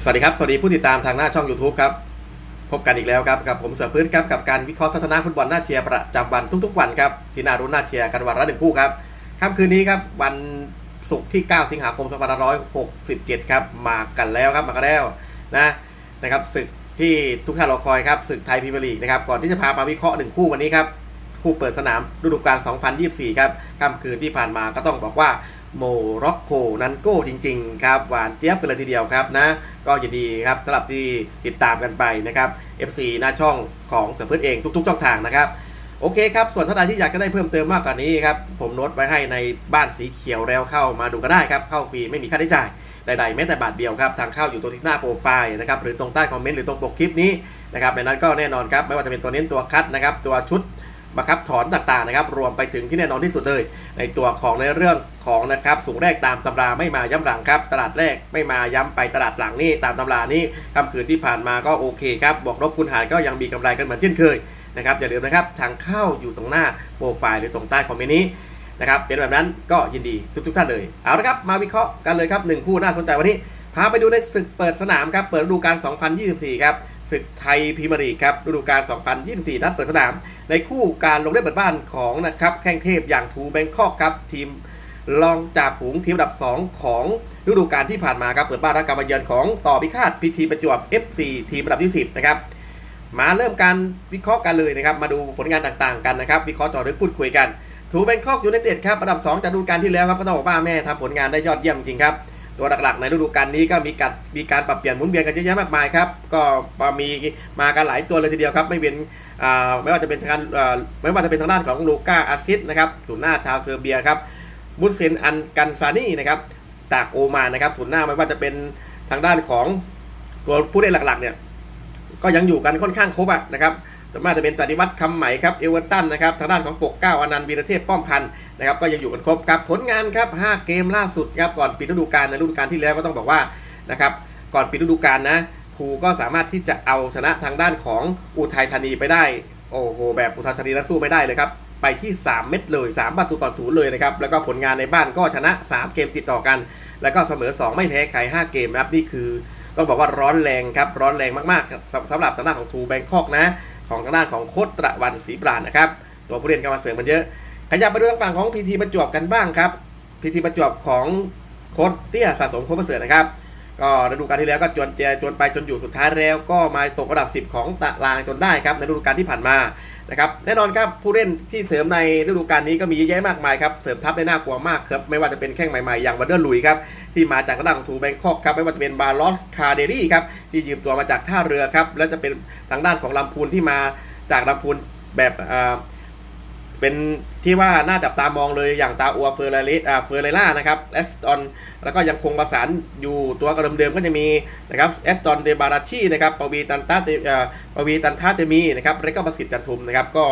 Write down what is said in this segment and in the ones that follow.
สวัสดีครับ สวัสดีผู้ติดตามทางหน้าช่อง YouTube ครับ พบกันอีกแล้วครับ กับผมเสือพื้นครับ กับการวิเคราะห์สถานะฟุตบอลหน้าเชียร์ประจำวันทุกๆวันครับ ที่น่ารุ้นน่าเชียร์กันวันละหนึ่งคู่ครับค่ำคืนนี้ครับ วันศุกร์ที่ 9 สิงหาคม2567 ครับ มากันแล้วครับ มากันแล้วนะนะครับศึกที่ทุกท่านรอคอยครับศึกไทยพรีเมียร์ลีกนะครับ ก่อนที่จะพามาวิเคราะห์หนึ่งคู่วันนี้ครับ คู่เปิดสนามฤดูกาล2024 ครับค่ำคืนที่ผ่านมาก็ต้องบอกว่า โมร็อกโกนั้นโก้จริงๆครับหวานเจี๊ยบกันเลยทีเดียวครับนะก็ยินดีครับสำหรับที่ติดตามกันไปนะครับ FC หน้าช่องของเสือพืชเองทุก ๆ ช่องทางนะครับโอเคครับ ส่วนท่านใดที่อยากจะได้เพิ่มเติมมากกว่านี้ครับ ผมโน้ตไว้ให้ในบ้านสีเขียวแล้วเข้ามาดูก็ได้ครับ เข้าฟรีไม่มีค่าใช้จ่ายใดๆแม้แต่บาทเดียวครับ ทางเข้าอยู่ตรงที่หน้าโปรไฟล์นะครับ หรือตรงใต้คอมเมนต์หรือตรงปกคลิปนี้นะครับในนั้นก็แน่นอนครับ ไม่ว่าจะเป็นตัวเน้นตัวคัดนะครับ ตัวชุด บังคับถอนต่างๆนะครับ รวมไปถึงที่แน่นอนที่สุดเลย ในตัวของในเรื่องของนะครับสูงแรกตามตำราไม่มาย้ำหลังครับ ตลาดแรกไม่มาย้ำไปตลาดหลังนี่ตามตำรานี่ค่ำคืนที่ผ่านมาก็โอเคครับบวกลบคูณหารก็ยังมีกำไรกันเหมือนเช่นเคยนะครับอย่าลืมนะครับทางเข้าอยู่ตรงหน้าโปรไฟล์หรือตรงใต้คอมเมนต์นี้นะครับเป็นแบบนั้นก็ยินดีทุกๆท่านเลยเอาละครับมาวิเคราะห์กันเลยครับหนึ่งคู่น่าสนใจวันนี้พาไปดูในศึกเปิดสนามครับเปิดฤดูกาล2024 ครับ ศึกไทยพรีเมียร์ลีกครับฤดูกาล 2024 นัดเปิดสนาม ในคู่การลงเล่นเปิดบ้านของนะครับแข้งเทพอย่างทูแบงคอกครับทีมรองจากฝูงทีมอันดับ 2 ของฤดูกาลที่ผ่านมาครับเปิดบ้านรับการมาเยือนของต่อพิฆาตพิธีประจวบ FC ทีมอันดับที่10นะครับมาเริ่มการวิเคราะห์กันเลยนะครับ มาดูผลงานต่างๆกันนะครับ วิเคราะห์เจอลึกพูดคุยกันทูแบงคอกยูไนเต็ดครับอันดับ 2จากฤดูกาลที่แล้วครับก็ต้องบอกว่าแม่ทำผลงานได้ยอดเยี่ยมจริงครับ ตัวหลักๆในฤดูกาลนี้ก็มีการมีการปรับเปลี่ยนหมุนเวียนกันเยอะแยะมากมายครับ ก็มีมากันหลายตัวเลยทีเดียวครับ ไม่เป็นไม่ว่าจะเป็นทางการไม่ว่าจะเป็นทางด้านของลูก้าอาซิสนะครับศูนย์หน้าชาวเซอร์เบียครับบุสเซนอันกันซานี่นะครับจากโอมานนะครับศูนย์หน้าไม่ว่าจะเป็นทางด้านของตัวผู้เล่นหลักๆเนี่ยก็ยังอยู่กันค่อนข้างครบอะนะครับ แต่มาจะเป็นจัติวัฒน์คำไหม่ครับเอเวอร์ตันนะครับทางด้านของปกเก้าอนันต์วีรเทพป้อมพันธ์นะครับก็ยังอยู่กันครบครับผลงานครับ 5 เกมล่าสุดครับก่อนปิดฤดูกาลในฤดูกาลที่แล้วก็ต้องบอกว่านะครับก่อนปิดฤดูกาลนะทูก็สามารถที่จะเอาชนะทางด้านของอุทัยธานีไปได้โอ้โหแบบอุทัยธานีนั้นสู้ไม่ได้เลยครับไปที่ 3 เม็ดเลย 3 ประตูต่อศูนย์เลยนะครับ แล้วก็ผลงานในบ้านก็ชนะ 3 เกมติดต่อกัน แล้วก็เสมอ 2 ไม่แพ้ใคร5เกมนะครับ นี่คือ ต้องบอกว่าร้อนแรงครับ ร้อนแรงมากๆสำสำหรับทางด้านของทูแบงคอกนะ ของทางด้านของโคตรตะวันศรีปราณนะครับ ตัวผู้เล่นก็มาเสริมมันเยอะ ขยับไปดูทางฝั่งของพีทีประจวบกันบ้างครับพีทีประจวบของโคตรเตี้ยสะสมโคตรประเสริฐนะครับ ก็ฤดูกาลที่แล้วก็จวนเจจวนไปจนอยู่สุดท้ายแล้วก็มาตกอันดับ 10 ของตารางจนได้ครับในฤดูกาลที่ผ่านมานะครับแน่นอนครับผู้เล่นที่เสริมในฤดูกาลนี้ก็มีเยอะแยะมากมายครับเสริมทัพได้น่ากลัวมากครับไม่ว่าจะเป็นแข้งใหม่ๆอย่างวันเดอร์ลุยครับที่มาจากทางด้านของทูแบงคอกครับไม่ว่าจะเป็นบาลอสคาเดรี่ครับที่ยืมตัวมาจากท่าเรือครับแล้วจะเป็นทางด้านของลำพูนที่มาจากลำพูนแบบอ่า เป็นที่ว่าน่าจับตามองเลยอย่างตาอัวเฟอร์เรลิอ่าเฟอร์เรล่านะครับแอสตอนแล้วก็ยังคงประสานอยู่ตัวกระเดิมๆก็จะมีนะครับแอสตอนเดบาราชีนะครับปวีตันตาเตอ่าปวีตันทาเตมีนะครับแล้วก็ประสิทธิ์จันทุมนะครับก็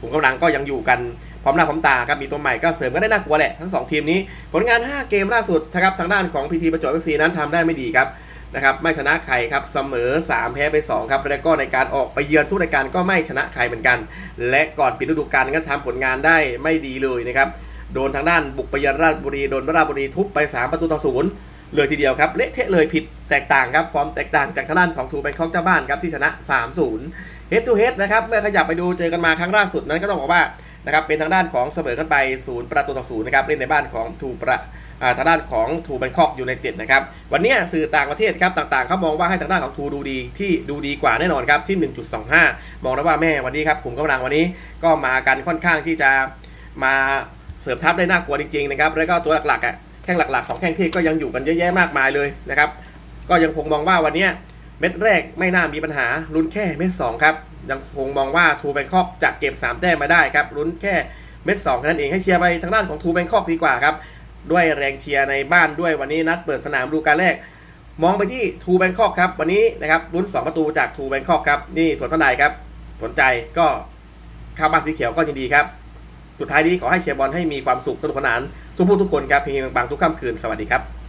กลุ่มกำลังก็ยังอยู่กันพร้อมหน้าพร้อมตาครับมีตัวใหม่ก็เสริมก็ได้น่ากลัวแหละทั้งสองทีมนี้ ผลงาน 5 เกมล่าสุดนะครับทางด้านของพีทีประจวบเอฟซีนั้นทำได้ไม่ดีครับ นะครับไม่ชนะใครครับเสมอ 3 แพ้ไป 2 ครับแล้วก็ในการออกไปเยือนทุกรายการก็ไม่ชนะใครเหมือนกัน และก่อนปิดฤดูกาลก็ทำผลงานได้ไม่ดีเลยนะครับโดนทางด้านบุกไปเยือนราชบุรีโดนราชบุรีทุบไป 3 ประตูต่อศูนย์เลยทีเดียวครับเละเทะเลยผิดแตกต่างครับความแตกต่างจากทางด้านของทูแบงคอกเจ้าบ้านครับที่ชนะ 3-0เฮดทูเฮดนะครับเมื่อขยับไปดูเจอกันมาครั้งล่าสุดนั้นก็ต้องบอกว่า นะครับเป็นทางด้านของเสมอกันไปศูนย์ประตูต่อศูนย์นะครับเล่นในบ้านของทูประอ่าทางด้านของทูแบงคอกยูไนเต็ดนะครับวันนี้สื่อต่างประเทศครับต่างๆเขามองว่าให้ทางด้านของทูดูดีที่ดูดีกว่าแน่นอนครับที่ 1.25 มองแล้วว่าแม่วันนี้ครับขุมกำลังวันนี้ก็มากันค่อนข้างที่จะมาเสริมทัพได้น่ากลัวจริงๆนะครับแล้วก็ตัวหลักๆอะแข้งหลักๆของแข้งเทพก็ยังอยู่กันเยอะแยะมากมายเลยนะครับก็ยังคงมองว่าวันนี้เม็ดแรกไม่น่ามีปัญหาลุ้นแค่เม็ดสองครับ ยังคงมองว่าทูแบงคอกจะเก็บสามแต้มมาได้ครับลุ้นแค่เม็ดสองแค่นั้นเองให้เชียร์ไปทางด้านของทูแบงคอกดีกว่าครับด้วยแรงเชียร์ในบ้านด้วยวันนี้นัดเปิดสนามดูกาลแรก มองไปที่ทูแบงคอกครับวันนี้นะครับลุ้น 2 ประตูจากทูแบงคอกครับนี่ส่วนท่านใดครับสนใจก็ข้าวบ้านสีเขียวก็ยินดีครับสุดท้ายนี้ขอให้เชียร์บอลให้มีความสุขสนุกสนานทุกผู้ทุกคนครับเพียงบางทุกค่ำคืนสวัสดีครับ